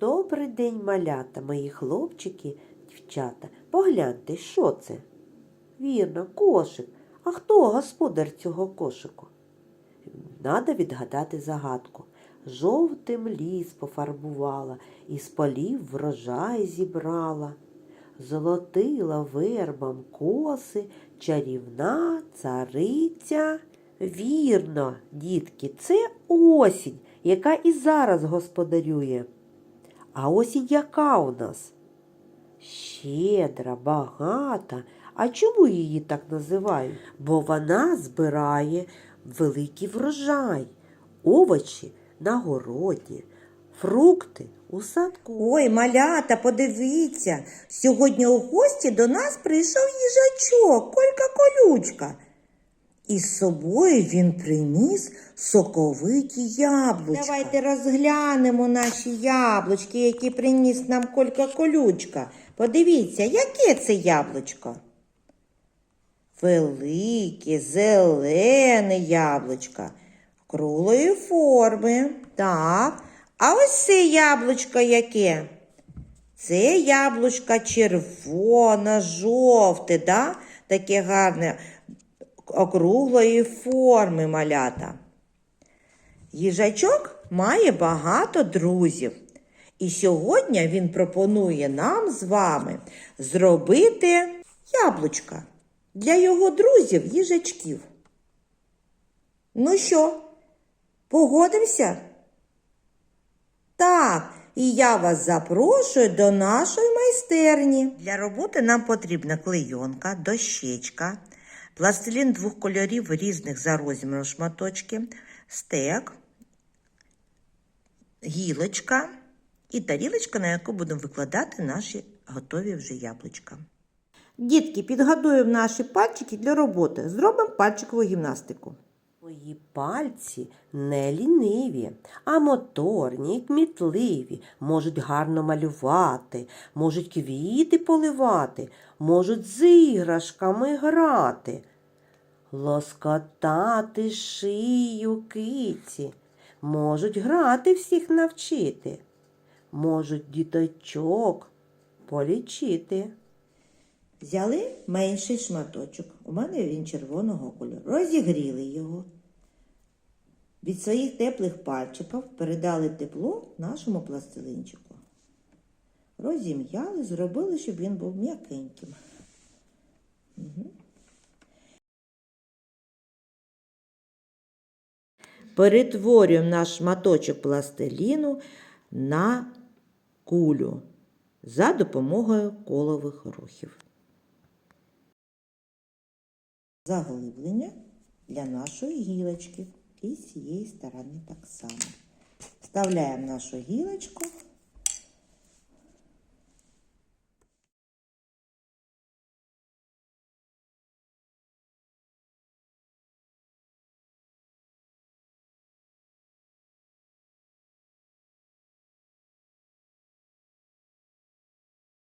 Добрий день, малята, мої хлопчики, дівчата. Погляньте, що це? Вірно, кошик. А хто господар цього кошику? Надо відгадати загадку. Жовтим ліс пофарбувала, із полів врожай зібрала. Золотила вербам коси, чарівна цариця. Вірно, дітки, це осінь, яка і зараз господарює. А осінь яка у нас? Щедра, багата. А чому її так називають? Бо вона збирає великий врожай, овочі на городі, фрукти у садку. Ой, малята, подивіться. Сьогодні у гості до нас прийшов їжачок, Колька Колючка. І з собою він приніс соковиті яблучка. Давайте розглянемо наші яблучки, які приніс нам Колька Колючка. Подивіться, яке це яблучко? Велике, зелене яблучко, круглої форми. Так. А ось це яблучко яке? Це яблучко червоне, жовте, да? таке гарне округлої форми малята. Їжачок має багато друзів. І сьогодні він пропонує нам з вами зробити яблучка для його друзів їжачків. Ну що, погодимося? Так, і я вас запрошую до нашої майстерні. Для роботи нам потрібна клейонка, дощечка, пластилін двох кольорів різних за розміром шматочки, стек, гілочка і тарілочка, на яку будемо викладати наші готові вже яблучка. Дітки, підготуємо наші пальчики для роботи. Зробимо пальчикову гімнастику. Мої пальці не ліниві, а моторні і кмітливі, можуть гарно малювати, можуть квіти поливати, можуть з іграшками грати, лоскотати шию киці, можуть грати всіх навчити, можуть діточок полічити. Взяли менший шматочок, у мене він червоного кольору, розігріли його. Від своїх теплих пальчиків передали тепло нашому пластилинчику. Розім'яли, зробили, щоб він був м'якеньким. Перетворюємо наш шматочок пластиліну на кулю за допомогою колових рухів. Заглиблення для нашої гілочки і цієї сторони так само. Вставляємо нашу гілочку